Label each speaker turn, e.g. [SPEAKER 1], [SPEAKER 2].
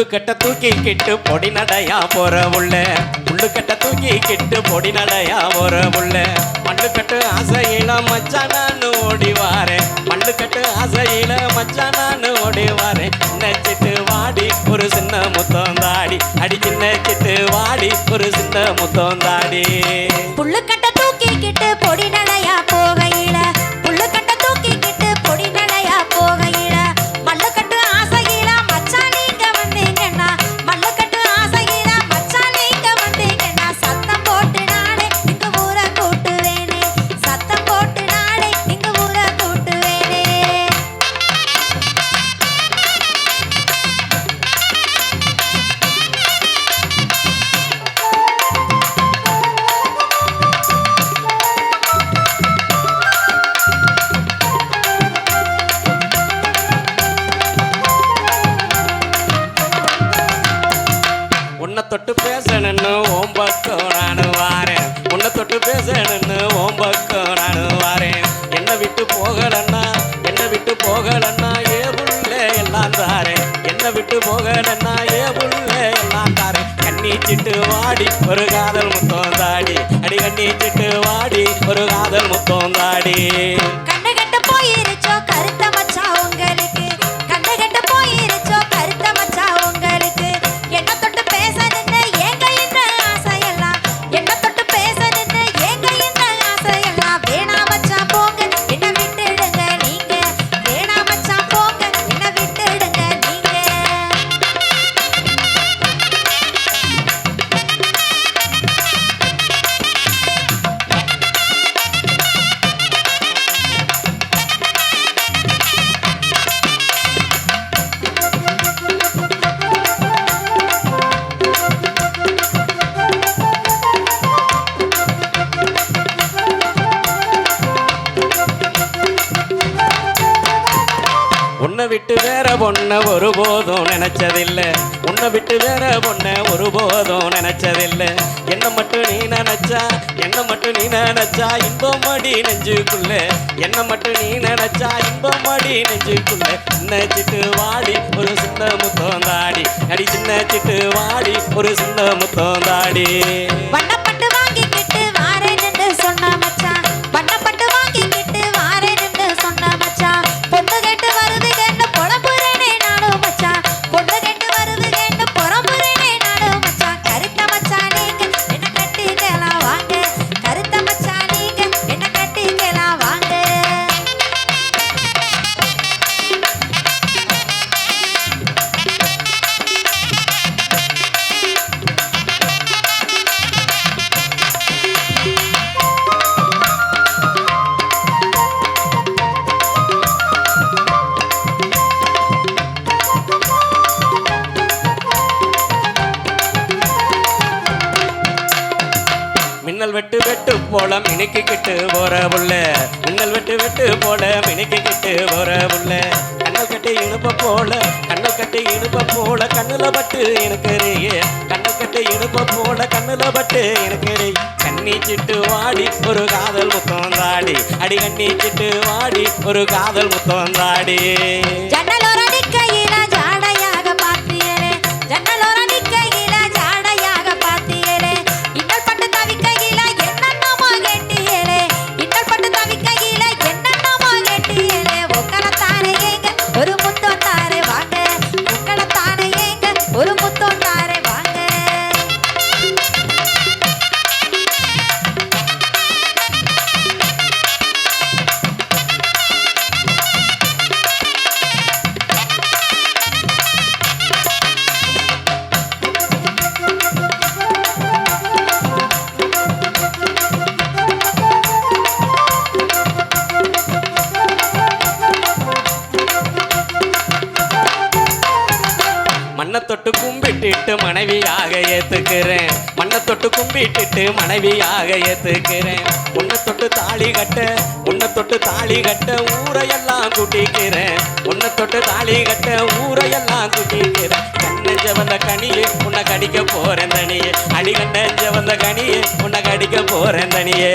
[SPEAKER 1] உள்ளுக்கட்ட தூக்கி கிட்டு பொடி நடையா போற உள்ள உள்ளுக்கட்ட தூக்கி கிட்டு பொடி நடையா போற உள்ள மண்ணுக்கட்டு ஆசையில மச்சான் நான் ஓடி மண்ணுக்கட்டு ஆசையில மச்சான் நான் ஓடி வாரேன் சின்ன சிட்டு வாடி ஒரு சின்ன முத்தம் தாடி. அடி சின்ன சிட்டு வாடி ஒரு சின்ன முத்தம் தாடி.
[SPEAKER 2] புல்லுக்கட்ட
[SPEAKER 1] தொட்டு பேசணும்னு ஓம் பக்கம் நானு வாரேன் உன்னை தொட்டு பேசணும்னு ஓம் பக்கம் நானு வாரேன் என்னை விட்டு போகலன்னா என்னை விட்டு போகலன்னா ஏ புள்ள எல்லாம் தாரேன் என்னை விட்டு போகலன்னா ஏ புள்ள எல்லாம் தாரேன் கண்ணீச்சிட்டு வாடி ஒரு காதல் முத்தம் தாடி. அடி கண்ணீச்சிட்டு வாடி ஒரு காதல் முத்தம் உன்னை விட்டு வேற பொண்ண ஒருபோதும் நினைச்சதில்லை. உன்னை விட்டு வேற பொண்ண ஒருபோதும் நினைச்சதில்லை. என்ன மட்டும் நீ நினைச்சா என்ன மட்டும் நீ நினைச்சா இன்பம் அடி நெஞ்சுக்குள்ள. என்ன மட்டும் நீ நினைச்சா இன்பம் அடி நெஞ்சுக்குள்ள. சின்ன சிட்டு வாடி ஒரு சின்ன முத்தம் தாடி. அடி சின்ன சிட்டு வாடி ஒரு சின்ன முத்தம் தாடி. மின்னல் வெட்டு வெட்டு போல மினுக்கிக்கிட்டு போற புள்ள மின்னல் வெட்டு வெட்டு போல மினுக்கிக்கிட்டு போற புள்ள கண்ணல் கட்டி இனுப்ப போல கண்ணல் கட்டி இனுப்ப போல கண்ணுல பட்டு எனக்குறியே கண்ணல் கட்டி இனுப்ப போல கண்ணுல பட்டு இருக்கிறே கண்ணி சிட்டு வாடி ஒரு காதல் முத்தம் தாடி. அடி கண்ணி சிட்டு வாடி ஒரு காதல் முத்தம் தாடி. மனைவியாக ஏத்துக்கிறேன். மண்ணை தொட்டு கும்பிட்டுட்டு மனைவியாக ஏத்துக்கிறேன். உன்னை தொட்டு தாலி கட்ட உன்னை தொட்டு தாலி கட்ட ஊரையெல்லாம் கூட்டிக்கிறேன். உன்னை தொட்டு தாலி கட்ட ஊரையெல்லாம் கூட்டிக்கிறேன். கண்ணெஞ்ச வந்த கனியே உன்னை கடிக்க போறேன் தனியே. அடி கண்ணெஞ்ச வந்த கனியே உன்னை கடிக்க போறேன் தனியே.